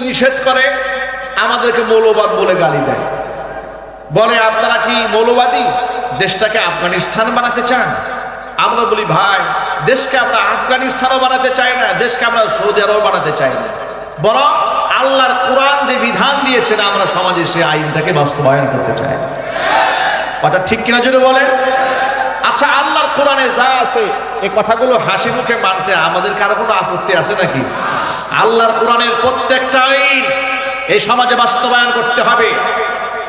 নিষেধ করে, আমাদেরকে মৌলবাদ বলে গালি দেয়। বলে, আপনারা কি মৌলবাদী? দেশটাকে আফগানিস্তান বানাতে চান? আমরা বলি, ভাই, দেশকে আমরা আফগানিস্তানও বানাতে চাই না, দেশকে আমরা সৌদি আরব বানাতে চাই না। বরং আল্লাহর কোরআন যে বিধান দিয়েছেন, আমরা সমাজে সেই আইনটাকে বাস্তবায়ন করতে চাই। কথা ঠিক কিনা যদি বলেন? আচ্ছা আল্লাহর কোরআনে যা আছে এই কথাগুলো হাসি মুখে মানতে আমাদের কারও কোনো আপত্তি আছে নাকি? আল্লাহর কোরআনের প্রত্যেকটা আইন এই সমাজে বাস্তবায়ন করতে হবে।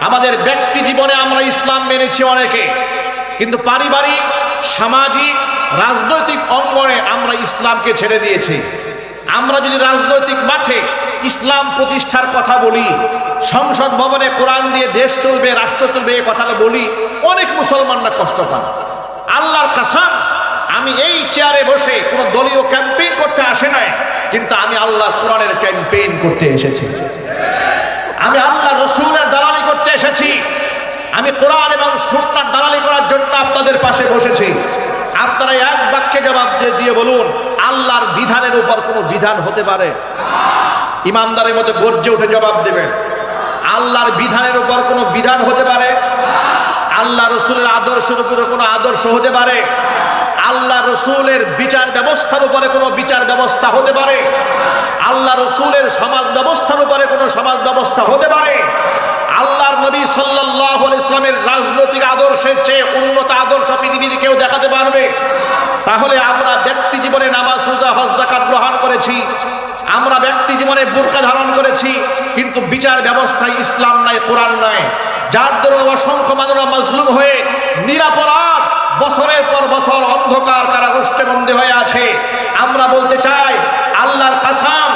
আমাদের ব্যক্তি জীবনে আমরা ইসলাম মেনেছি অনেকে, কিন্তু পারিবারিক, সামাজিক, রাজনৈতিক অঙ্গনে আমরা ইসলামকে ছেড়ে দিয়েছি। আমরা যদি রাজনৈতিক মাঠে ইসলাম প্রতিষ্ঠার কথা বলি, সংসদ ভবনে কোরআন দিয়ে দেশ চলবে, রাষ্ট্র চলবে এই কথাটা বলি, অনেক মুসলমানরা কষ্ট পান আল্লাহর কাসাম আমি এই চেয়ারে বসে কোনো দলীয় ক্যাম্পেইন করতে আসে নাই, কিন্তু আমি আল্লাহর কোরআনের ক্যাম্পেইন করতে এসেছি। আমি আল্লাহ রসুলের দালালি করতে এসেছি। আমি কোরআন এবং সুন্নার দালালি করার জন্য আপনাদের পাশে বসেছি। আপনারা এক বাক্যে জবাব দিয়ে- দিয়ে বলুন, আল্লাহর বিধানের উপর কোনো বিধান হতে পারে? ইমামদারের মতো গর্জে উঠে জবাব দেবেন। আল্লাহর বিধানের উপর কোনো বিধান হতে পারে? আল্লাহ রসুলের আদর্শের উপরে কোনো আদর্শ হতে পারে? আল্লাহ রসুলের বিচার ব্যবস্থার উপরে কোনো বিচার ব্যবস্থা হতে পারে? আল্লাহ রসুলের সমাজ ব্যবস্থার উপরে কোনো সমাজ ব্যবস্থা হতে পারে? আল্লাহর নবী সাল্লাহ ইসলামের রাজনৈতিক আদর্শের চেয়ে উন্নত আদর্শ পৃথিবীতে কেউ দেখাতে পারবে? তাহলে আমরা ব্যক্তি জীবনে নামাজ, রোজা, হজ জাকাত গ্রহণ করেছি। আমরা ব্যক্তি জীবনে বোরকা ধারণ করেছি। কিন্তু বিচার ব্যবস্থায় ইসলাম নাই, কোরআন নাই। যার দরুন অসংখ্য মানুষরা মজলুম হয়ে নিরাপরাধ বছরের পর বছর অন্ধকার কারাগোষ্ঠে বন্দী হয়ে আছে, আমরা বলতে চাই, আল্লাহর কাসাম,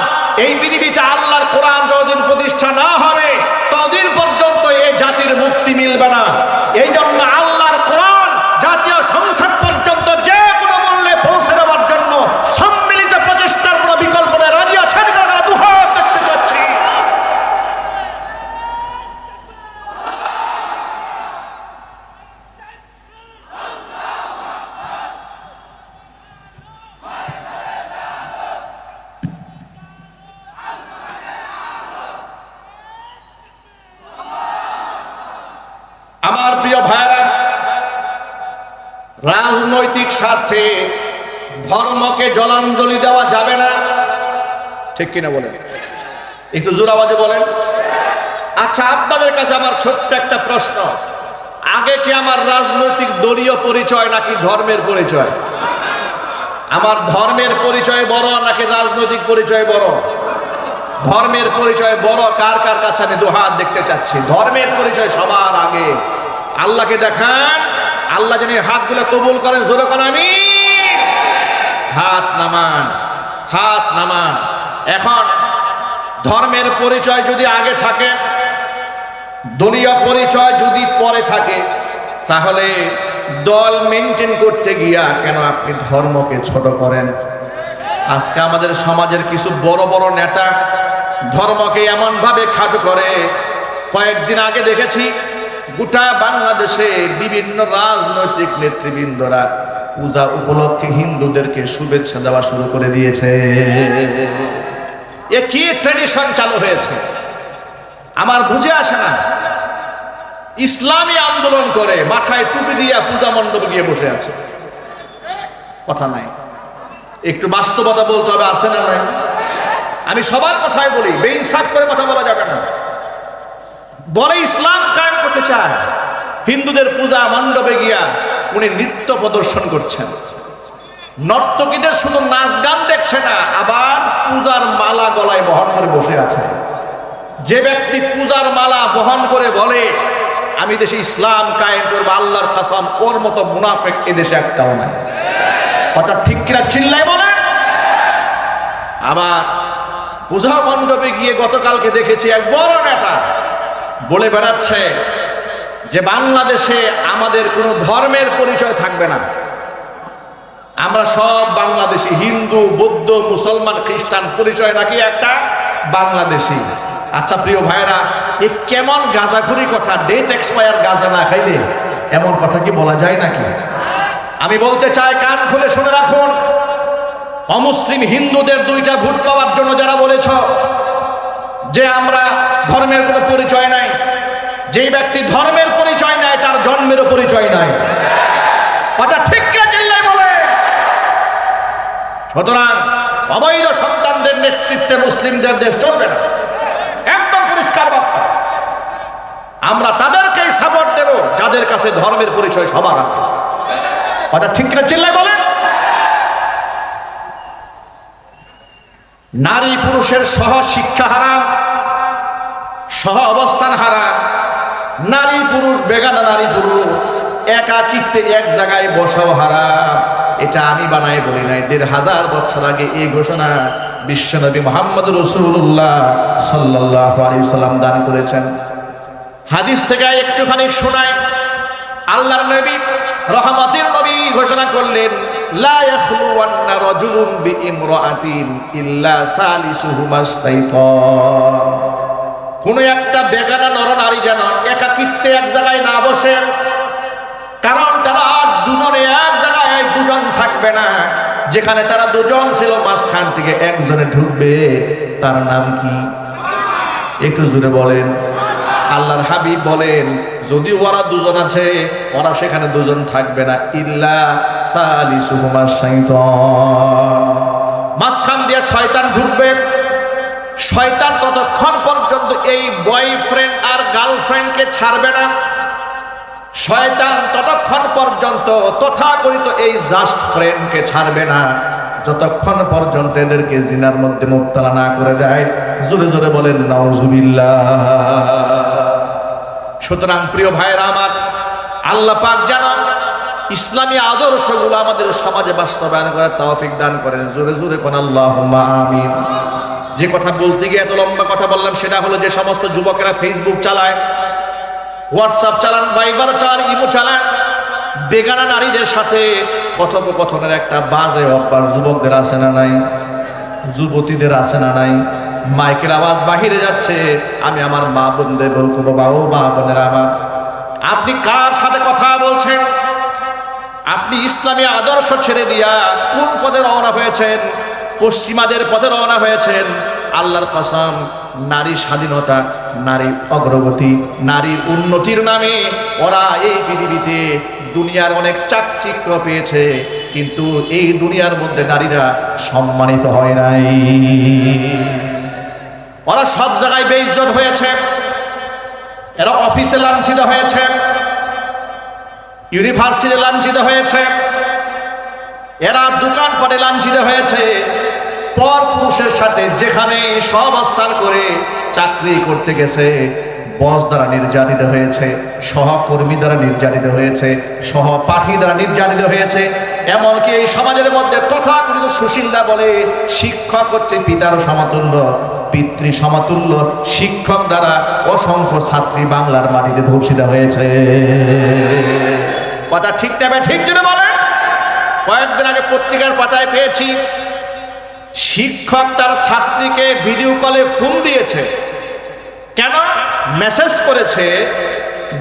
এই পৃথিবীতে আল্লাহর কোরআন যদিন প্রতিষ্ঠা না হবে তদিন পর্যন্ত এই জাতির মুক্তি মিলবে না। এই জন্য আল্লাহর কোরআন জাতীয় সংসদ পর্যন্ত যে কোনো মূল্যে পৌঁছে দেওয়ার জন্য সম্মিলিত প্রচেষ্টার কোনো বিকল্প নেই রাজি আছেন কাকা দুহাত দেখতে চাচ্ছি আমার প্রিয় ভাইরা রাজনৈতিক স্বার্থে ধর্মকে জলাঞ্জলি দেওয়া যাবে না। ঠিক কিনা বলেন? একটু জোর আওয়াজে বলেন। আচ্ছা আপনাদের কাছে আমার ছোট্ট একটা প্রশ্ন। আগে কি আমার রাজনৈতিক দলীয় পরিচয় নাকি ধর্মের পরিচয়? আমার ধর্মের পরিচয় বড় নাকি রাজনৈতিক পরিচয় বড়? ধর্মের পরিচয় বড় কার কার কাছে আমি দুহাত দেখতে চাচ্ছি? ধর্মের পরিচয় সবার আগে। আল্লাহকে দেখান। আল্লাহ যেন হাতগুলো কবুল করেন, জোরে করেন আমি হাত নামান হাত নামান। এখন ধর্মের পরিচয় যদি আগে থাকে দলীয় পরিচয় যদি পরে থাকে, তাহলে দল মেনটেন করতে গিয়া কেন আপনি ধর্মকে ছোট করেন? আজকে আমাদের সমাজের কিছু বড় বড় নেতা ধর্মকে এমন ভাবে খাটো করে, কয়েকদিন আগে দেখেছি গোটা বাংলাদেশে বিভিন্ন রাজনৈতিক নেতৃবৃন্দরা পূজা উপলক্ষে হিন্দুদেরকে শুভেচ্ছা দেওয়া শুরু করে দিয়েছে। এ কি ট্রেডিশন চালু হয়েছে। আমার বুঝে আসে না। ইসলামী আন্দোলন করে মাথায় টুপি দিয়া পূজা মণ্ডপে গিয়ে বসে আছে। কথা নাই। একটু বাস্তবতা বলতে হবে, আছে না নাই? আমি সবার কথাই বলি, বেইনসাফ করে কথা বলা যাবে না। বলে ইসলাম কায়েম করতে চায়। হিন্দুদের পূজা মণ্ডপে গিয়া উনি নৃত্য প্রদর্শন করছেন। নর্তকীদের শুধু নাচ গান দেখছে না, আবার পূজার মালা গলায় বহন করে বসে আছে। যে ব্যক্তি পূজার মালা বহন করে বলে, আমি দেশে ইসলাম কায়েম করব, আল্লাহর কাসাম, ওর মতো মুনাফেক এদেশে একটাও নাই। হঠাৎ ঠিক কিনা চিল্লাই বলে? আবার পূজা মণ্ডপে গিয়ে গতকালকে দেখেছি এক বড় নেতা বলে বেড়াচ্ছে যে বাংলাদেশে আমাদের কোনো ধর্মের পরিচয় থাকবে না। আমরা সব বাংলাদেশি, হিন্দু, বৌদ্ধ, মুসলমান, খ্রিস্টান, পরিচয় নাকি একটা বাংলাদেশি। আচ্ছা প্রিয় ভাইরা এ কেমন গাঁজাখুরি কথা? ডেট এক্সপায়ার গাঁজা না খাইলে এমন কথা কি বলা যায় নাকি? আমি বলতে চাই, কান খুলে শুনে রাখুন, অমুসলিম হিন্দুদের দুইটা ভোট পাওয়ার জন্য যারা বলেছ যে আমরা ধর্মের কোনো পরিচয় নাই, যেই ব্যক্তি ধর্মের পরিচয় নাই, তার জন্মেরও পরিচয় নাই। কথা ঠিক কে বলে? সুতরাং অবৈধ সন্তানদের নেতৃত্বে মুসলিমদের দেশ চলবে না। একদম পরিষ্কার বার্তা। আমরা তাদেরকেই সাপোর্ট দেব, যাদের কাছে ধর্মের পরিচয় সবার কথা ঠিক কিনা চিল্লাই বলেন নারী পুরুষের সহ শিক্ষা হারাম, সহ অবস্থান হারাম। নারী পুরুষ, বেগানা নারী পুরুষ একাকিত্বে এক জায়গায় বসাও হারাম। এটা আমি বানাই বলি নাই। দেড় হাজার বছর আগে এই ঘোষণা বিশ্বনবী মোহাম্মদ রসুল্লাহ সাল্লাহ আলী সাল্লাম দান করেছেন। হাদিস থেকে একটুখানি শোনায় আল্লাহর নবী, রহমতের নবী ঘোষণা করলেন লা ইয়াখলুওয়ান্না রাজুলুন বিইমরাআতিন ইল্লা সালিসুহুমা শাইতান কোন একটা বেগানা নরনারী যেন একাকিত্বে এক জায়গায় না বসে, কারণ তারা আর দুজনে এক জায়গায় দুজন থাকবে না, যেখানে তারা দুজন ছিল, মাঝখান থেকে একজনে ঢুকবে, তার নাম কি? একটু জুড়ে বলেন। আল্লাহর হাবিব বলেন, যদি ওরা দুজন আছে, ওরা সেখানে দুজন থাকবে না, ইল্লা শাইতান। মাঝখান দিয়ে শয়তান ঢুকবে। শয়তান ততক্ষণ পর্যন্ত এই বয়ফ্রেন্ড আর গার্লফ্রেন্ডকে ছাড়বে না। শয়তান ততক্ষণ পর্যন্ত তথাকথিত এই জাস্ট ফ্রেন্ডকে ছাড়বে না। যতক্ষণ পর্যন্ত এদেরকে জিনার মধ্যে মুক্তলা না করে দেয়, জোরে জোরে বলেন, নাউজুবিল্লাহ। সুতরাং প্রিয় ভাইয়েরা আমার, আল্লাহ পাক যেন ইসলামী আদর্শগুলো আমাদের সমাজে বাস্তবায়ন করে তৌফিক দান করেন। জোরে জোরে কোন আল্লাহ আমিন। যে কথা বলতে গিয়ে এত লম্বা কথা বললাম, সেটা হলো যে সমস্ত যুবকেরা ফেসবুক চালায় হোয়াটসঅ্যাপ চালান ভাইবার চালান ইমো চালান, বেগানা নারীদের সাথে কথোপকথনের একটা বাজে অভ্যাস। যুবকদের আছে না নাই? যুবতীদের আছে না নাই? মাইকের আওয়াজ বাহিরে যাচ্ছে। আমি আমার মা বোনদের বলব বাবা ও মা বোনের আমার। আপনি কার সাথে কথা বলছেন? আপনি ইসলামী আদর্শ ছেড়ে দিয়া কোন পদে রওনা হয়েছেন? পশ্চিমাদের পথে রওনা হয়েছেন? আল্লাহর কসম, নারী স্বাধীনতা, নারী অগ্রগতি, নারীর উন্নতির নামে ওরা এই পৃথিবীতে দুনিয়ার অনেক চাকচিক্য পেয়েছে, কিন্তু এই দুনিয়ার মধ্যে নারীরা সম্মানিত হয় নাই। ওরা সব জায়গায় বেইজ্জত হয়েছে। এরা অফিসে লাঞ্ছিত হয়েছে। ইউনিভার্সিটি লাঞ্ছিত হয়েছে। এরা দোকান পটে লাঞ্ছিত হয়েছে। পর পুরুষের সাথে যেখানে সব অবস্থান করে চাকরি করতে গেছে। বস দ্বারা নির্যাতিত হয়েছে, সহকর্মী দ্বারা নির্যাতিত হয়েছে, সহপাঠী দ্বারা নির্যাতিত হয়েছে। এমনকি এই সমাজের মধ্যে তথাকথিত সুশীলরা বলে শিক্ষক হচ্ছে পিতার সমতুল্য, পিতৃ সমতুল্য, শিক্ষক দ্বারা অসংখ্য ছাত্রী বাংলার মাটিতে ধর্ষিত হয়েছে। কথা ঠিক নেবে ঠিক জন্য বলেন, কয়েকদিন আগে পত্রিকার পাতায় পেয়েছি, শিক্ষক তার ছাত্রীকে ভিডিও কলে ফোন দিয়েছে। কেন? মেসেজ করেছে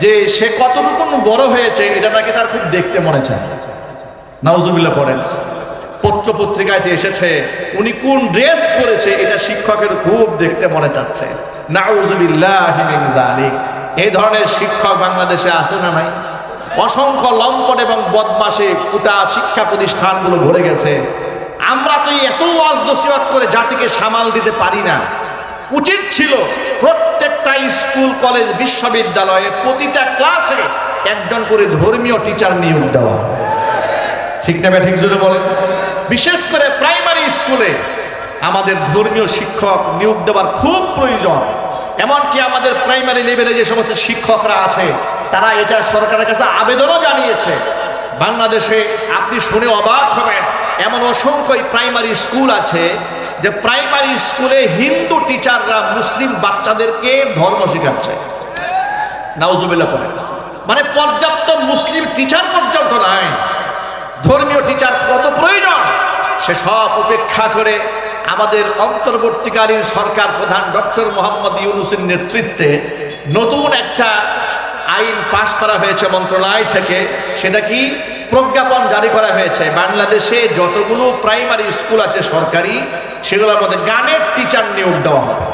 যে সে কতটুকু বড় হয়েছে, এটা নাকি তার খুব দেখতে মনে চায়। নাউজুবিল্লাহ পড়েন। পত্র পত্রিকাতে এসেছে, উনি কোন ড্রেস পরেছে, এটা শিক্ষকের খুব দেখতে মনে চাচ্ছে। নাউজুবিল্লাহ মিন এই ধরনের শিক্ষক বাংলাদেশে আসে না নাই? অসংখ্য লম্পট এবং বদমাসে গোটা শিক্ষা প্রতিষ্ঠানগুলো ভরে গেছে। আমরা তো এত নসিহত করে জাতিকে সামাল দিতে পারি না। উচিত ছিল প্রত্যেকটা স্কুল, কলেজ, বিশ্ববিদ্যালয়ে প্রতিটা ক্লাসে একজন করে ধর্মীয় টিচার নিয়োগ দেওয়া। ঠিক না ঠিক যদি বলেন? বিশেষ করে প্রাইমারি স্কুলে আমাদের ধর্মীয় শিক্ষক নিয়োগ দেওয়ার খুব প্রয়োজন। এমনকি আমাদের প্রাইমারি লেভেলে যে সমস্ত শিক্ষকরা আছে, তারা এটা সরকারের কাছে আবেদনও জানিয়েছে। বাংলাদেশে আপনি শুনে অবাক হবেন, এমন অসংখ্য প্রাইমারি স্কুল আছে যে প্রাইমারি স্কুলে হিন্দু টিচাররা মুসলিম বাচ্চাদেরকে ধর্ম শেখাচ্ছে। নাউজুবিল্লাহ করে মানে পর্যাপ্ত মুসলিম টিচার পর্যন্ত নাই। ধর্মীয় টিচার কত প্রয়োজন? সে সব উপেক্ষা করে আমাদের অন্তর্বর্তীকালীন সরকার প্রধান ডক্টর মোহাম্মদ ইউনুসের নেতৃত্বে নতুন একটা আইন পাশ করা হয়েছে মন্ত্রণালয় থেকে, সেটা কি প্রজ্ঞাপন জারি করা হয়েছে? বাংলাদেশে যতগুলো প্রাইমারি স্কুল আছে সরকারি সেগুলোর মধ্যে গানের টিচার নিয়োগ দেওয়া হবে।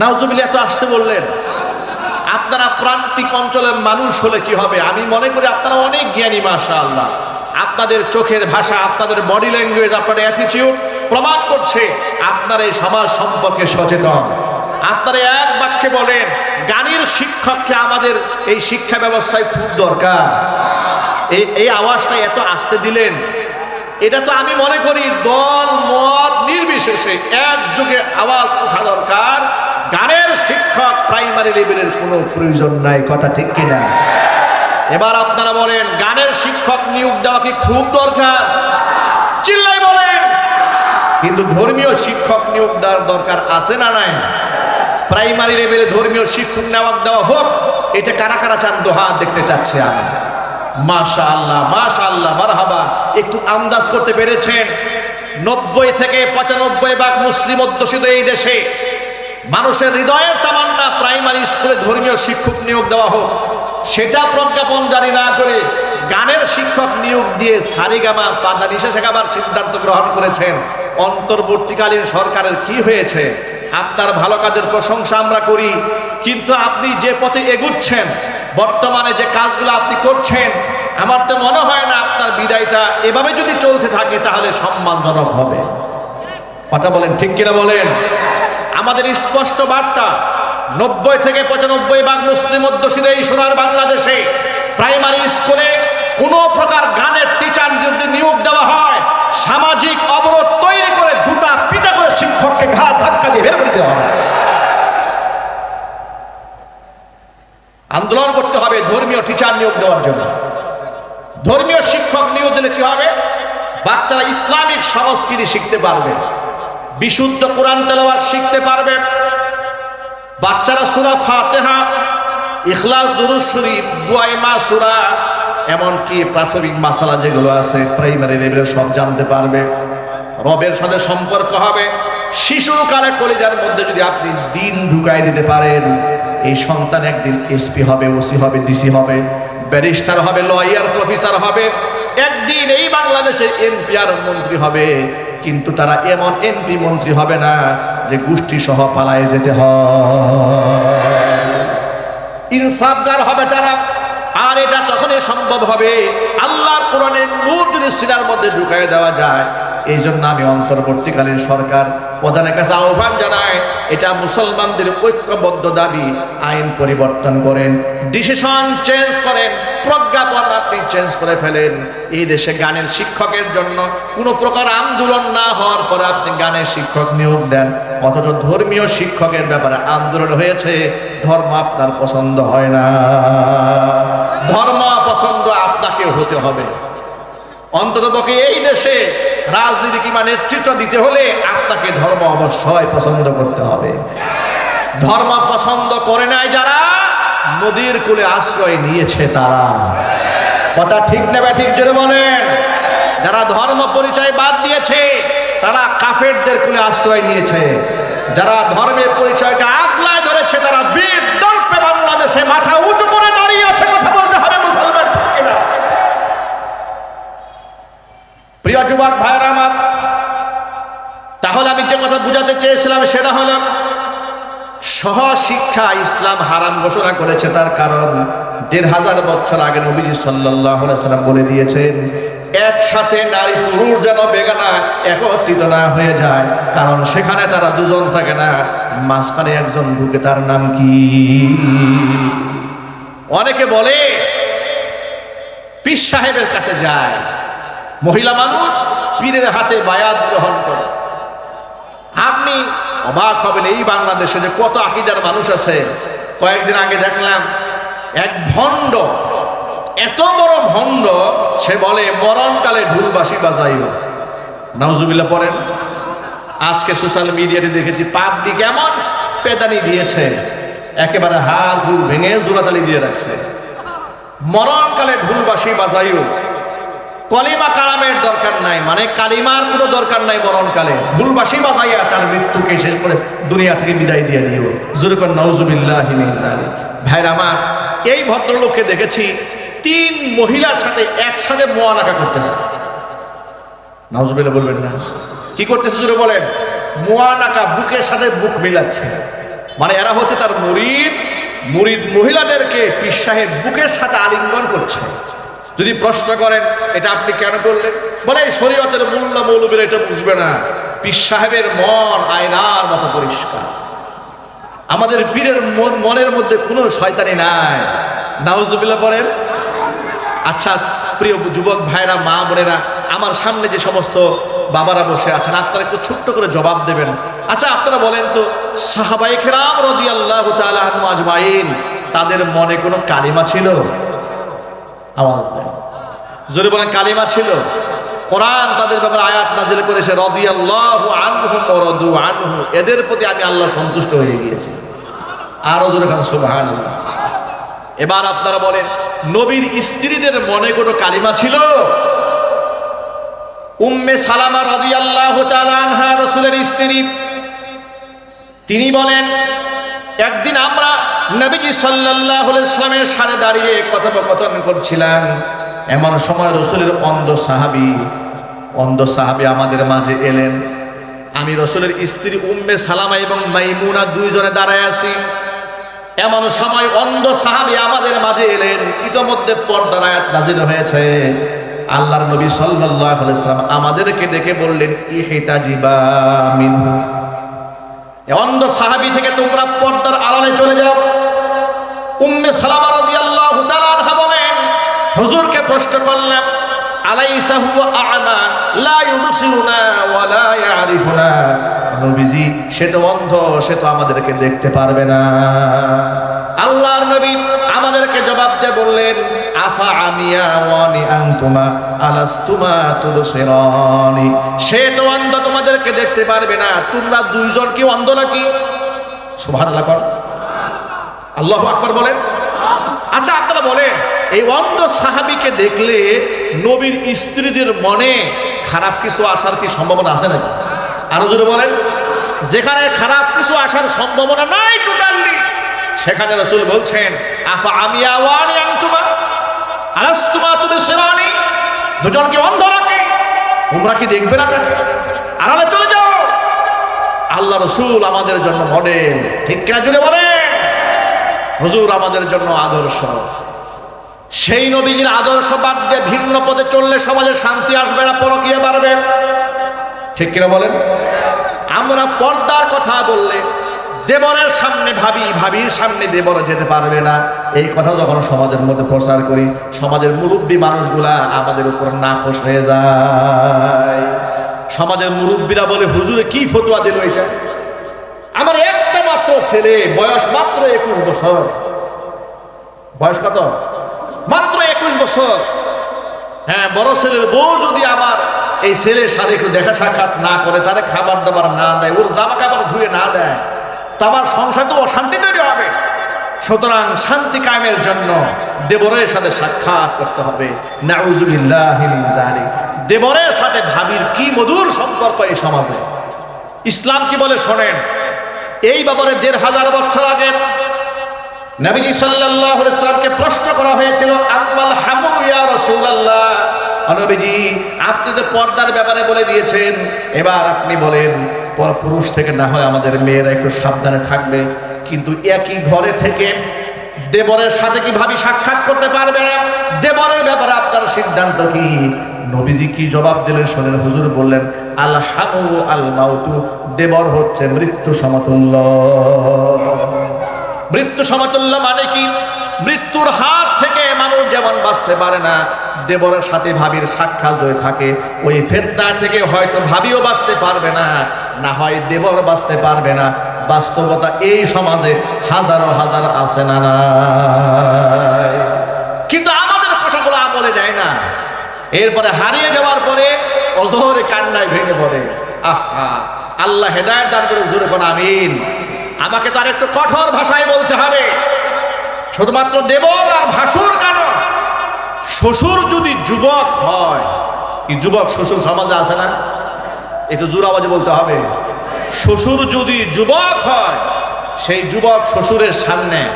নাউজুবিল এত আসতে বললেন, আপনারা প্রান্তিক অঞ্চলের মানুষ হলে কি হবে? আমি মনে করি আপনারা অনেক জ্ঞানী মাশা আল্লাহ আপনাদের চোখের ভাষা, আপনাদের বডি ল্যাঙ্গুয়েজ আপনাদের অ্যাটিটিউড প্রমাণ করছে আপনার এই সমাজ সম্পর্কে সচেতন। আপনারা এক বাক্যে বলেন, গানের শিক্ষককে আমাদের এই শিক্ষা ব্যবস্থায় খুব দরকার। এই এই আওয়াজটা এত আসতে দিলেন। এটা তো আমি মনে করি দল, মত নির্বিশেষে এক যুগে আওয়াজ ওঠা দরকার। গানের শিক্ষক প্রাইমারি লেভেলের কোনো প্রয়োজন নাই, কথা ঠিক কিনা? এবার আপনারা বলেন, গানের শিক্ষক নিয়োগ দেওয়া কি খুব দরকার? চিল্লাই বলেন। কিন্তু ধর্মীয় শিক্ষক নিয়োগ দেওয়ার দরকার আছে না নাই? প্রাইমারি লেভেলে ধর্মীয় শিক্ষক নেওয়া দেওয়া হোক, এটা কারা কারা চান দোহা দেখতে চাচ্ছে আমি মাশা আল্লাহ মাশা আল্লাহ মারহাবা। একটু আন্দাজ করতে পেরেছেন? নব্বই থেকে পঁচানব্বই ভাগ মুসলিম অধ্যুষিত এই দেশে মানুষের হৃদয়ের তামান্না প্রাইমারি স্কুলে ধর্মীয় শিক্ষক নিয়োগ দেওয়া হোক। সেটা প্রজ্ঞাপন জারি না করে গানের শিক্ষক নিয়োগ দিয়ে সারিগামা পাদা নিশে শেখাবার সিদ্ধান্ত গ্রহণ করেছেন। অন্তর্বর্তীকালীন সরকারের কি হয়েছে? আপনার ভালো কাজের প্রশংসা আমরা করি। কিন্তু আপনি যে পথে এগুচ্ছেন, বর্তমানে যে কাজগুলো আপনি করছেন, আমার তো মনে হয় না আপনার বিদায়টা এভাবে যদি চলতে থাকে তাহলে সম্মানজনক হবে। কথা বলেন, ঠিক কিনা বলেন? আমাদের স্পষ্ট বার্তা, নব্বই থেকে পঁচানব্বই ভাগ মুসলিম অধ্যুষিত এই সোনার বাংলাদেশে প্রাইমারি স্কুলে কোনো প্রকার গানের টিচার যদি নিয়োগ দেওয়া হয়, সামাজিক অবরোধ করে ঘা ধাক্কা দিয়ে বের করে হবে। আন্দোলন করতে হবে ধর্মীয় টিচার নিয়োগ দেওয়ার জন্য। ধর্মীয় শিক্ষক নিয়োগ দিলে কি হবে? বাচ্চারা ইসলামিক সংস্কৃতি শিখতে পারবে। বিশুদ্ধ কোরআন তেলাওয়াত শিখতে পারবে। বাচ্চারা সুরা ফাতেহা, ইখলাস দুরুজ শরীফ বুয়াইমা সুরা, এমনকি প্রাথমিক মাসালা যেগুলো আছে প্রাইমারি লেভেলে সব জানতে পারবে। রবের সাথে সম্পর্ক হবে। শিশুকালে কলেজার মধ্যে যদি আপনি দিন ঢুকাই দিতে পারেন, এই সন্তান একদিন এসপি হবে ওসি হবে ডিসি হবে, ব্যারিস্টার হবে, লয়ার, প্রফেসর হবে, একদিন এই বাংলাদেশে এমপি আর মন্ত্রী হবে। কিন্তু তারা এমন এমপি মন্ত্রী হবে না যে গোষ্ঠী সহ পালায় যেতে ইনসাফদার হবে তারা, আর এটা তখনই সম্ভব হবে, আল্লাহর কোরআনের নূর যদি সিনার মধ্যে ঢুকাই দেওয়া যায় এই জন্য আমি অন্তর্বর্তীকালীন সরকার প্রধানের কাছে আহ্বান জানায় এটা মুসলমানদের ঐক্যবদ্ধ দাবি, আইন পরিবর্তন করেন ডিসিশন চেঞ্জ করেন, প্রজ্ঞাপন আপনি চেঞ্জ করে ফেলেন। এই দেশে গানের শিক্ষকের জন্য কোনো প্রকার আন্দোলন না হওয়ার পরে আপনি গানের শিক্ষক নিয়োগ দেন, অথচ ধর্মীয় শিক্ষকের ব্যাপারে আন্দোলন হয়েছে, ধর্ম আপনার পছন্দ হয় না। ধর্ম পছন্দ আপনাকে হতে হবে। অন্ততপক্ষে এই দেশে রাজনীতি কিংবা নেতৃত্ব দিতে হলে আপনাকে ধর্ম অবশ্যই পছন্দ করতে হবে। ধর্ম পছন্দ করে নাই যারা, নদীর কুলে আশ্রয় নিয়েছে তারা। কথা ঠিক নেবে ঠিক জোরে বলেন, যারা ধর্ম পরিচয় বাদ দিয়েছে, তারা কাফেরদের কুলে আশ্রয় নিয়েছে। যারা ধর্মের পরিচয়কে আগলায় ধরেছে, তারা বীর দর্পে বাংলাদেশে মাথা উঁচু করে দাঁড়িয়ে প্রিয় যুবক ভাইরা আমার, তাহলে আমি যে কথা বুঝাতে চেয়েছিলাম সেটা হলো সহ শিক্ষা ইসলাম হারাম ঘোষণা করেছে তার কারণ দেড় হাজার বছর আগে নবীজি সাল্লাম বলে দিয়েছেন, একসাথে নারী পুরুষ যেন বেগানা একত্রিত না হয়ে যায়, কারণ সেখানে তারা দুজন থাকে না, মাঝখানে একজন ঢুকে তার নাম কি? অনেকে বলে, পীর সাহেবের কাছে যায় মহিলা মানুষ পীরের হাতে বায়াত গ্রহণ করে। আপনি অবাক হবেন এই বাংলাদেশে যে কত আকিদার মানুষ আছে। কয়েকদিন আগে দেখলাম এক ভণ্ড, এত বড় ভণ্ড, সে বলে, মরণকালে ঢুলবাসী বাজাইও নাউজুবিল্লাহ পড়েন, আজকে সোশ্যাল মিডিয়াতে দেখেছি পাবলি কেমন পেদানি দিয়েছে। একেবারে হাড় গুড় ভেঙে জোড়াতালি দিয়ে রাখছে। মরণকালে ঢুলবাসী বাজাইও কলিমা কালামের দরকার নাই মানে কালিমার কোনো দরকার নাই মরণকালে। ভুলবাসী বাজাইয়া তার মৃত্যুকে শেষ করে দুনিয়া থেকে বিদায় দিয়ে দিও। জুরুকন নওজুবিল্লাহ ভাইরা আমার, এই ভদ্রলোককে দেখেছি তিন মহিলার সাথে একসাথে মোয়ানাকা করতেছে। নওজুবিল্লাহ বলবেন না। কি করতেছে জুড়ে বলেন? মোয়ানাকা বুকের সাথে বুক মিলাচ্ছে। মানে এরা হচ্ছে তার মুরিদ। মুরিদ মহিলাদেরকে পীর সাহেব বুকের সাথে আলিঙ্গন করছে। যদি প্রশ্ন করেন, এটা আপনি কেন করলেন? বলে, এই শরীয়তের মূল্য মৌলবীর এটা বুঝবে না। পীর সাহেবের মন আয়নার মতো পরিষ্কার। আমাদের পীরের মন- মনের মধ্যে কোনো শয়তানি নাই। নাউজুবিল্লাহ পড়েন। আচ্ছা প্রিয় যুবক ভাইরা, মা বোনেরা, আমার সামনে যে সমস্ত বাবারা বসে আছেন, আপনারা একটু ছোট্ট করে জবাব দেবেন। আচ্ছা আপনারা বলেন তো সাহাবাই খেরাম রদি আল্লাহ আজমাইন, তাদের মনে কোনো কালিমা ছিল? আওয়াজ দেয়। জোরে বলেন, কালিমা ছিল। কোরআন তাদের ব্যাপারে আয়াত নাজিল করেছে রদি আল্লাহ আনহু রদু আনহু। এদের প্রতি আমি আল্লাহ সন্তুষ্ট হয়ে গিয়েছি। আরও জোরে খান সুবহানাল্লাহ। এবার আপনারা বলেন, নবীর স্ত্রীদের মনে কোনো কালিমা ছিল? উম্মে সালামা রাদিয়াল্লাহু তাআলা আনহা রাসূলের স্ত্রী। তিনি বলেন, একদিন আমরা নবীজি সাল্লাল্লাহু আলাইহি সাল্লামের সামনে দাঁড়িয়ে কথোপকথন করছিলাম এমন সময় রসুলের অন্ধ সাহাবী অন্ধ সাহাবী আমাদের মাঝে এলেন। আমি রসুলের স্ত্রী উম্মে সালামা এবং মাইমুনা দুইজনে দাঁড়ায় আছি। এমন সময় অন্ধ সাহাবি আমাদের মাঝে এলেন। ইতোমধ্যে পর্দার আয়াত নাজির হয়েছে। আল্লাহর নবী সাল্লাল্লাহু আলাইহি সাল্লাম আমাদেরকে ডেকে বললেন, ইহতাজিবা মিনহু। অন্ধ সাহাবি থেকে তোমরা পর্দার আড়ালে চলে যাও। উম্মে সালামা রাদিয়াল্লাহু তাআলা বলেন, হুজুরকে প্রশ্ন করলাম, আলাইসা হুয়া আ'মা? লা ইউবসিরুনা ওয়া লা ইয়ারিফুনা। নবীজি, সে তো অন্ধ, সে তো আমাদেরকে দেখতে পারবে না। আল্লাহর নবী আমাদেরকে জবাব দিয়ে বললেন, আফা আমিয়া ওয়ানি আনতুমা, আলাস্তুমা তুবসিরানি। সে তো অন্ধ, তোমাদেরকে দেখতে পারবে না। তোমরা দুইজন কি অন্ধ নাকি? সুবহানাল্লাহ আল্লাহু আকবর বলেন। আচ্ছা আপনারা বলেন, এই অন্ধ সাহাবিকে দেখলে নবীর স্ত্রীদের মনে খারাপ কিছু আসার কি সম্ভাবনা আছে নাকি? আরও যদি বলেন, যেখানে খারাপ কিছু আসার সম্ভাবনা নাই টোটালি সেখানে রসুল বলছেন, আফা আমি আওয়ানি আনতুমা? আলাস্তুমা তুমি দুজন কি অন্ধ নাকি তোমরা কি দেখবে না তাকে? আড়ালে চলে যাও। আল্লাহ রসুল আমাদের জন্য মডেল ঠিক কিনা জুড়ে বলেন? হুজুর আমাদের জন্য আদর্শ। সেই নবীজির আদর্শ বাদ দিয়ে ভিন্ন পথে চললে সমাজে শান্তি আসবে না, পরকিয়ে পারবে ঠিক কিনা বলেন? আমরা পর্দার কথা বললে দেবরের সামনে ভাবি, ভাবির সামনে দেবর যেতে পারবে না। এই কথা যখন সমাজের মধ্যে প্রচার করি, সমাজের মুরব্বী মানুষগুলা আমাদের উপর নাখোশ হয়ে যায়। সমাজের মুরব্বীরা বলে, হুজুরে, কি ফতোয়া দিল এটা? আমার একটা মাত্র ছেলে, বয়স মাত্র একুশ বছর। বয়স কত? মাত্র একুশ বছর। হ্যাঁ বড় ছেলের বউ যদি আমার এই ছেলের সাথে একটু দেখা সাক্ষাৎ না করে তারে খাবার দাবার না দেয়, ওর জামা কাপড় ধুয়ে না দেয়, তো আমার সংসার তো অশান্তি তৈরি হবে। সুতরাং শান্তি কায়েমের জন্য দেবরের সাথে সাক্ষাৎ করতে হবে। দেবরের সাথে ভাবির কি মধুর সম্পর্ক এই সমাজে। ইসলাম কি বলে শোনেন? এই ব্যাপারে দেড় হাজার বছর আগে নবীজি সাল্লাল্লাহু আলাইহি সাল্লামকে প্রশ্ন করা হয়েছিল আম্মাল হামু ইয়া রাসূলুল্লাহ? নবীজি, আপনি তো পর্দার ব্যাপারে বলে দিয়েছেন। এবার আপনি বলেন, পর পুরুষ থেকে না হয় আমাদের মেয়েরা একটু সাবধানে থাকবে, কিন্তু একই ঘরে থেকে দেবরের সাথে কি ভাবি সাক্ষাৎ করতে পারবে না? দেবরের ব্যাপারে আপনার সিদ্ধান্ত কি? নবীজি কি জবাব দিলেন শোনেন, হুজুর বললেন আল হামু আল মাউতু দেবর হচ্ছে মৃত্যু সমতুল্য। মৃত্যু সমতুল্য মানে কি? মৃত্যুর হাত থেকে মানুষ যেমন বাঁচতে পারে না, দেবরের সাথে ভাবির সাক্ষাৎ হয়ে থাকে। ওই ফেদ্দা থেকে হয়তো ভাবিও বাঁচতে পারবে না না হয় দেবর বাঁচতে পারবে না। বাস্তবতা এই সমাজে হাজারো হাজার আছে না নাই। কিন্তু আমাদের কথাগুলো আমলে নেয় না এরপরে হারিয়ে যাওয়ার পরে অজহরে কান্নায় ভেঙে পড়ে। আহা, আল্লাহ হেদায়ত দান করে জোরে কোন আমিন। আমাকে তার একটু কঠোর ভাষায় বলতে হবে। শুধুমাত্র দেবর আর ভাসুর কেন? শ্বশুর যদি যুবক হয়, কি যুবক শ্বশুর সমাজে আছে না? একটু জোর আওয়াজে বলতে হবে। শ্বশুর যদি যুবক হয়, সেই যুবক শ্বশুরের সামনে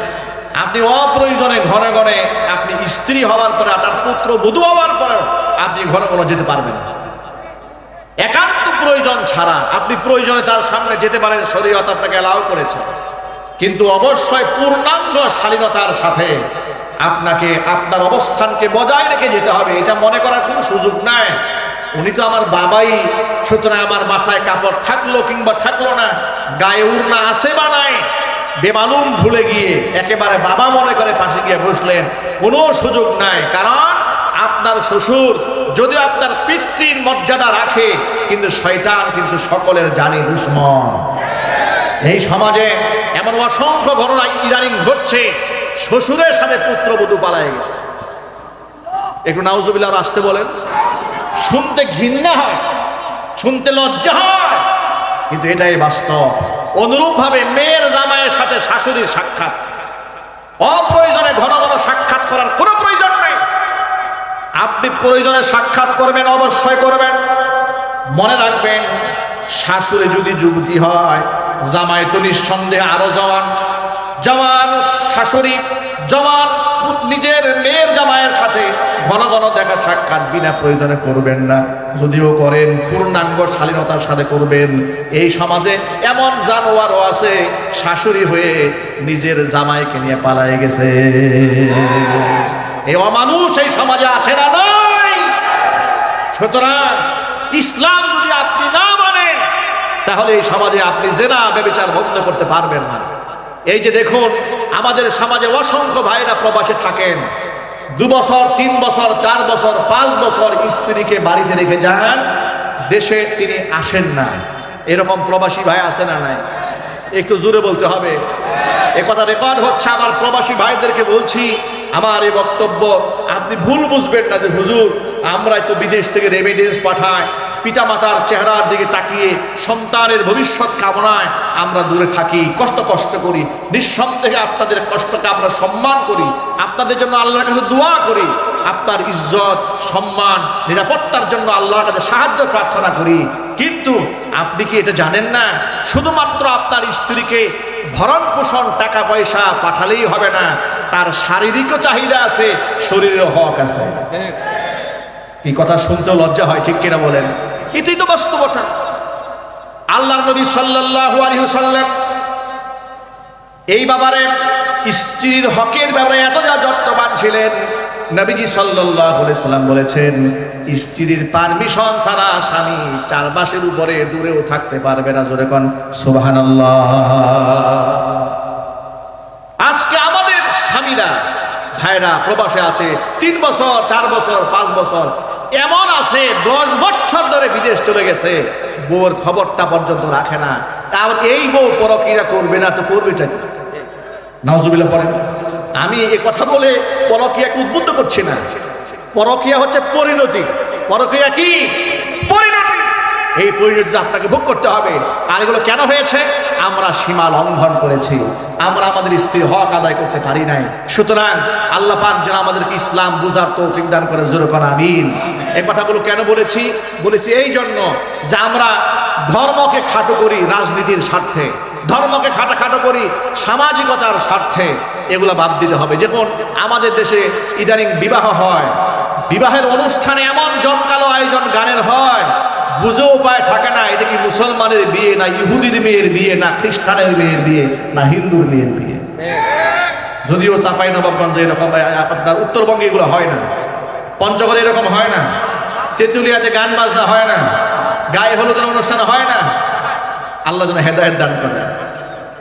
আপনি অপ্রয়োজনে ঘনে ঘনে আপনি স্ত্রী হওয়ার পরে আপনার পুত্র বধূ হওয়ার পরেও আপনি ঘন ঘন যেতে পারবেন একান্ত প্রয়োজন ছাড়া আপনি প্রয়োজনে তার সামনে যেতে পারেন, শরীয়ত আপনাকে অ্যালাউ করেছে। কিন্তু অবশ্যই পূর্ণাঙ্গ শালীনতার সাথে আপনাকে আপনার অবস্থানকে বজায় রেখে যেতে হবে, এটা মনে করার কোনো সুযোগ নাই। উনি তো আমার বাবাই, সুতরাং আমার মাথায় কাপড় থাকল কিংবা থাকল না, গায়ে উড়না আছে বা নাই বেমালুম ভুলে গিয়ে একেবারে বাবা মনে করে পাশে গিয়ে বসলেন, কোনো সুযোগ নাই। কারণ আপনার শ্বশুর যদি আপনার পিতৃর মর্যাদা রাখে, কিন্তু শয়তান কিন্তু সকলের জানি দুশ্মন। এই সমাজে এমন অসংখ্য ঘটনা ইদানিং ঘটছে, শ্বশুরের সাথে পুত্রবধূ পালায় গেছে। একটু নাউজুবিল্লাহ আসতে বলেন। শুনতে ঘৃণা হয়, শুনতে লজ্জা হয়, কিন্তু এটাই বাস্তব। অনুরূপ ভাবে মেয়ের জামাইয়ের সাথে শাশুড়ির সাক্ষাৎ। অপ্রয়োজনে ঘন ঘন সাক্ষাৎ করার কোনো প্রয়োজন নেই। আপনি প্রয়োজনে সাক্ষাৎ করবেন, অবশ্যই করবেন। মনে রাখবেন, শাশুড়ি যদি যুবতী হয়, জামাই তো নিঃসন্দেহে আরও জওয়ান। জওয়ান শাশুড়ি, জওয়ান নিজের মেয়ের জামাইয়ের সাথে ঘন ঘন দেখা সাক্ষাৎ বিনা প্রয়োজনে করবেন না। যদিও করেন, পূর্ণাঙ্গ শালীনতার সাথে করবেন। এই সমাজে এমন জানোয়ারও আছে, শাশুড়ি হয়ে নিজের জামাইকে নিয়ে পালায়ে গেছে। এই অমানুষ এই সমাজে আছে না নাই? সুতরাং ইসলাম যদি আপনি না মানেন, তাহলে এই সমাজে আপনি জেনা বেবিচার বন্ধ করতে পারবেন না। এই যে দেখুন, আমাদের সমাজে অসংখ্য ভাইরা প্রবাসে থাকেন। দু বছর, তিন বছর, চার বছর, পাঁচ বছর স্ত্রীকে বাড়িতে রেখে যান, দেশে তিনি আসেন না। এরকম প্রবাসী ভাই আছে না নাই? একটু জোরে বলতে হবে। এ কথা রেকর্ড হচ্ছে, আমার প্রবাসী ভাইদেরকে বলছি, আমার এই বক্তব্য, আপনি ভুল বুঝবেন না যে হুজুর আমরা তো বিদেশ থেকে রেমিডেন্স পাঠাই। পিতামাতার চেহারার দিকে তাকিয়ে সন্তানের ভবিষ্যৎ কামনায় আমরা দূরে থাকি কষ্ট কষ্ট করি নিঃসন্দেহে আপনাদের কষ্টকে আমরা সম্মান করি আপনাদের জন্য আল্লাহর কাছে দোয়া করি আপনার ইজ্জত সম্মান নিরাপত্তার জন্য আল্লাহর কাছে সাহায্য প্রার্থনা করি। কিন্তু আপনি কি এটা জানেন না? শুধুমাত্র আপনার স্ত্রীকে ভরণ পোষণ টাকা পয়সা পাঠালেই হবে না তার শারীরিকও চাহিদা আছে শরীরের হক আছে। এই কথা শুনতে লজ্জা হয় ঠিক কিনা বলেন? এটাই তো বাস্তবতা। আল্লাহর নবী সাল্লাল্লাহু আলাইহি সাল্লাম এই ব্যাপারে স্ত্রীর হকের ব্যাপারে এত যা যত্নবান ছিলেন, নবীজি সাল্লাম বলেছেন, স্ত্রীর পারমিশন ছাড়া স্বামী চার মাসের উপরে দূরেও থাকতে পারবে না, জোরে কোন, সুবহানাল্লাহ। আজকে আমাদের স্বামীরা, ভাইরা প্রবাসে আছে, তিন বছর, চার বছর, পাঁচ বছর এমন আছে, দশ বছর ধরে বিদেশ চলে গেছে বউর খবরটা পর্যন্ত রাখে না। তার এই বউ পরকিরা করবে না, তো করবে কি নজরুল্লাহ পড়েন আমি এ কথা বলে পরকিয়াকে উদ্বুদ্ধ করছি না। পরকিয়া হচ্ছে পরিণতি। পরকিয়া কি? পরিণতি। এই পরিণতি আপনাকে ভোগ করতে হবে। আর এগুলো কেন হয়েছে? আমরা সীমা লঙ্ঘন করেছি। আমরা আমাদের স্ত্রীর হক আদায় করতে পারি নাই। সুতরাং আল্লাহ পাক যেন আমাদেরকে ইসলাম বুঝার তৌফিক দান করে জোরকান আমিন। এই কথাগুলো কেন বলেছি? বলেছি এই জন্য যে আমরা ধর্মকে খাটো করি রাজনীতির স্বার্থে, ধর্মকে খাটাখাটো করি সামাজিকতার স্বার্থে, এগুলো বাদ দিতে হবে। যখন আমাদের দেশে ইদানিং বিবাহ হয়। বিবাহের অনুষ্ঠানে এমন জমকালো আয়োজন গানের হয়, বুঝে উপায় থাকে না, এটা কি মুসলমানের বিয়ে না ইহুদির মেয়ের বিয়ে না খ্রিস্টানের মেয়ের বিয়ে না হিন্দুর মেয়ের বিয়ে? যদিও চাপাই নবাবগঞ্জে এরকম আপনার উত্তরবঙ্গে এগুলো হয় না। পঞ্চগড়ে এরকম হয় না। তেঁতুলিয়াতে গান বাজনা হয় না। গায়ে হলুদের অনুষ্ঠান হয় না। আল্লাহ যেন হেদায়ত দান করে।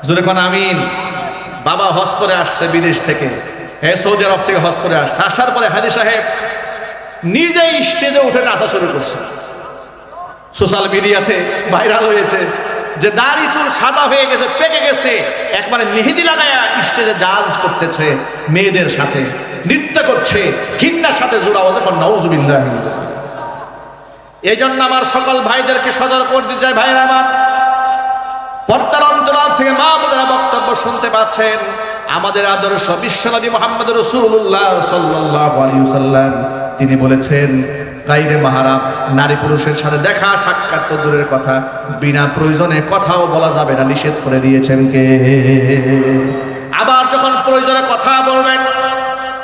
জোরে কোন আমিন। বাবা হজ করে আসছে বিদেশ থেকে। হ্যাঁ সৌদি আরব থেকে হজ করে আসছে। আসার পরে হাজি সাহেব নিজেই স্টেজে উঠে নাচা শুরু করছে। সোশ্যাল মিডিয়াতে ভাইরাল হয়েছে যে দাড়ি, চুল সাদা হয়ে গেছে, পেকে গেছে। একবারে মেহেদি লাগায়া স্টেজে ডান্স করতেছে মেয়েদের সাথে। নৃত্য করছে ঘিন্নার সাথে জোড়াও যখন নওজুবিল্লাহ এই জন্য আমার সকল ভাইদেরকে সদর করতে চাই ভাইরা আমার। পর্দার অন্তরাল থেকে মা বোনেরা বক্তব্য শুনতে পাচ্ছেন। আমাদের আদর্শ বিশ্বনবী মোহাম্মদ রসুল্লাহ সাল্লাম তিনি বলেছেন গাইরে মাহারাম নারী পুরুষের সাথে দেখা, সাক্ষাৎ তো দূরের কথা। বিনা প্রয়োজনে কথাও বলা যাবে না। নিষেধ করে দিয়েছেন কে? আবার যখন প্রয়োজনে কথা বলবেন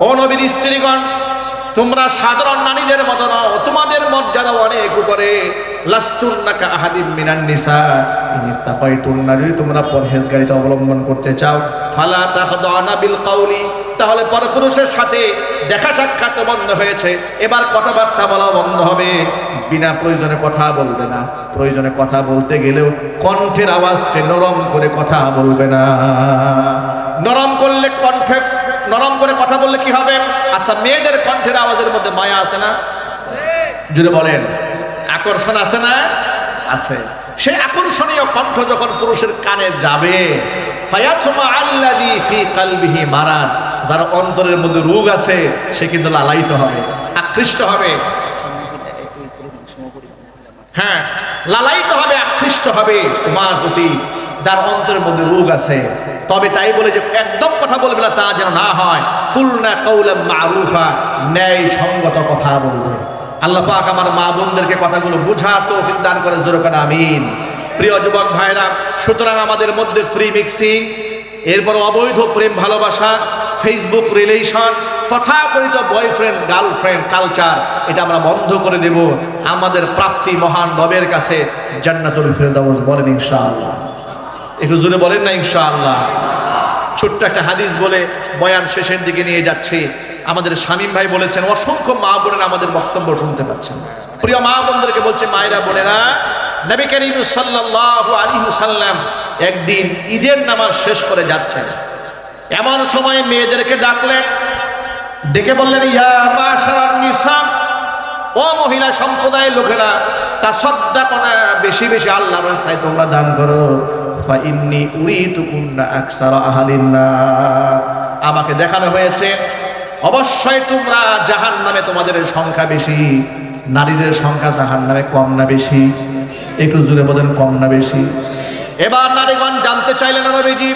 ও নবীর স্ত্রীগণ, তোমরা সাধারণ নারীদের মতো নও, তোমাদের মর্যাদা অনেক উপরে। তোমরা অবলম্বন করতে চাও, ফালা কাউলি, তাহলে পরপুরুষের সাথে দেখা বন্ধ হয়েছে। এবার কথাবার্তা বলা বন্ধ হবে। বিনা প্রয়োজনে কথা বলবে না। প্রয়োজনে কথা বলতে গেলেও কণ্ঠের আওয়াজকে নরম করে কথা বলবে না। নরম করলে কণ্ঠে কথা বললে কি হবে? আচ্ছা মেয়েদের কণ্ঠের আওয়াজের মধ্যে মায়া আছে না? জুড়ে বলেন। আকর্ষণ আছে না? আছে। সেই আকর্ষণীয় কণ্ঠ যখন পুরুষের কানে যাবে যার অন্তরের মধ্যে রোগ আছে, সে কিন্তু লালায়িত হবে, আকৃষ্ট হবে। হ্যাঁ লালায়িত হবে, আকৃষ্ট হবে তোমার প্রতি। যার অন্তরের মধ্যে রোগ আছে। তবে তাই বলে যে একদম কথা বলবে না, তা যেন না হয়। কুলনা কৌলা মারুফা ন্যায় সঙ্গত কথা বলবে। আল্লাহ পাক আমার মা বোনদেরকে কথাগুলো বুঝার তৌফিক দান করে, জোরকান আমিন। প্রিয় যুবক ভাইরা, সুতরাং আমাদের মধ্যে ফ্রি মিক্সিং এরপর অবৈধ প্রেম ভালোবাসা ফেসবুক রিলেশন তথাকথিত বয়ফ্রেন্ড গার্লফ্রেন্ড কালচার এটা আমরা বন্ধ করে দেব। আমাদের প্রাপ্তি মহান রবের কাছে জান্নাতুল ফেরদাউস বলেন ইনশাআল্লাহ। একটু জোরে বলেন না, ইনশাআল্লাহ। ছোট্ট একটা হাদিস বলে বয়ান শেষের দিকে নিয়ে যাচ্ছে। আমাদের শামীম ভাই বলেছেন, অসংখ্য মা বোনেরা আমাদের বক্তব্য শুনতে পাচ্ছেন প্রিয় মা বোনদেরকে বলছে, মায়েরা বোনেরা, নবী করিম সাল্লাল্লাহু আলাইহি সাল্লাম একদিন ঈদের নামাজ শেষ করে যাচ্ছেন। এমন সময় মেয়েদেরকে ডাকলেন। ডেকে বললেন, ইয়া মাশারান নিসা, ও মহিলা সম্প্রদায়ের লোকেরা তা সদ্দাপনা বেশি বেশি আল্লাহর রাস্তায় তোমরা দান করো। ফা ইন্নি উরিতু কুন্না আকসারা আহালিন্না। আমাকে দেখানো হয়েছে, অবশ্যই তোমরা জাহান নামে তোমাদের সংখ্যা বেশি, নারীদের সংখ্যা জাহান নামে কম না বেশি। একটু জুড়ে বলেন, কম না বেশি। এবার নারীগণ জানতে চাইলেন নবীজি